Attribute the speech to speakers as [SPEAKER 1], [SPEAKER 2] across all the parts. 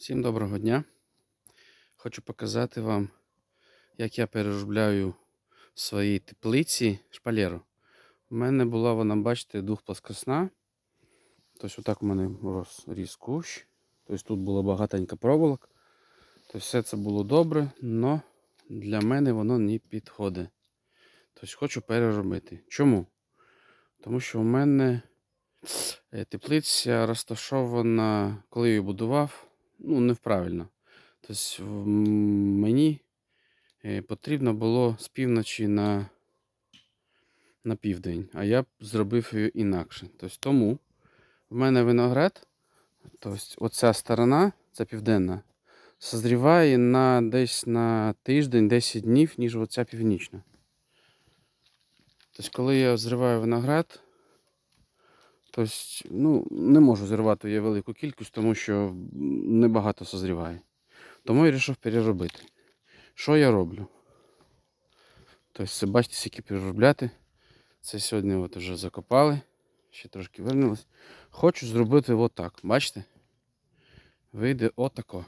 [SPEAKER 1] Всім доброго дня. Хочу показати вам, як я переробляю в своїй теплиці шпалеру. У мене була вона, бачите, двохплоскосна. Тобто, отак у мене рос ріс кущ. Тобто тут було багатенько проволок. Тобто все це було добре, але для мене воно не підходить. Тобто хочу переробити. Чому? Тому що у мене е, теплиця розташована, коли я її будував, ну, неправильно. Тобто мені е, потрібно було з півночі на, на південь, а я зробив її інакше. Тобто тому в мене виноград, тобто оця сторона, це південна, созріває на десь на тиждень, 10 днів, ніж оця північна. Тобто, коли я зриваю виноград, тобто, ну, не можу зривати її велику кількість, тому що небагато созріває. Тому я вирішив переробити. Що я роблю? Тобто, бачите, скільки переробляти. Це сьогодні от вже закопали. Ще трошки вернулось. Хочу зробити отак. Бачите? Вийде отако.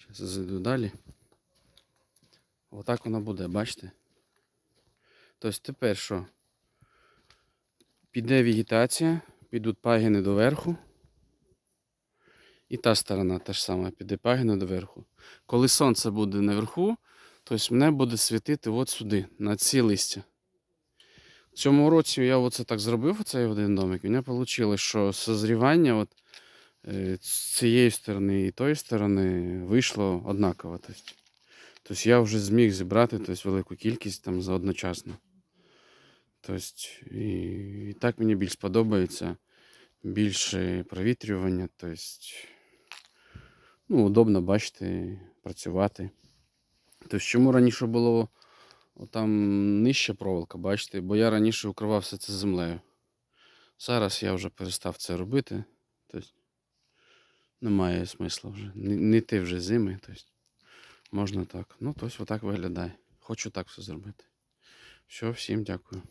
[SPEAKER 1] Зараз зайду далі. Отак воно буде, бачите? Тобто тепер що? Піде вегетація, підуть пагіни доверху. І та сторона теж саме піде пагіни доверху. Коли сонце буде наверху, тобто мене буде світити от сюди, на ці листя. В цьому році я оце так зробив, оцей один домик. У мене вийшло, що созрівання от, е, з цієї сторони і тої сторони вийшло однаково. Тобто я вже зміг зібрати тобто, велику кількість там за одночасно. Тобто, і, і так мені більш подобається. Більше провітрювання, тобто, ну, удобно бачити, працювати. Тобто, чому раніше було там нижча проволока, бачите, бо я раніше укривав все це землею. Зараз я вже перестав це робити. Тобто, немає смисла вже. Не, не ти вже зими. Тобто, можна так. Ну, тобто, отак виглядає. Хочу так все зробити. Все, всім дякую.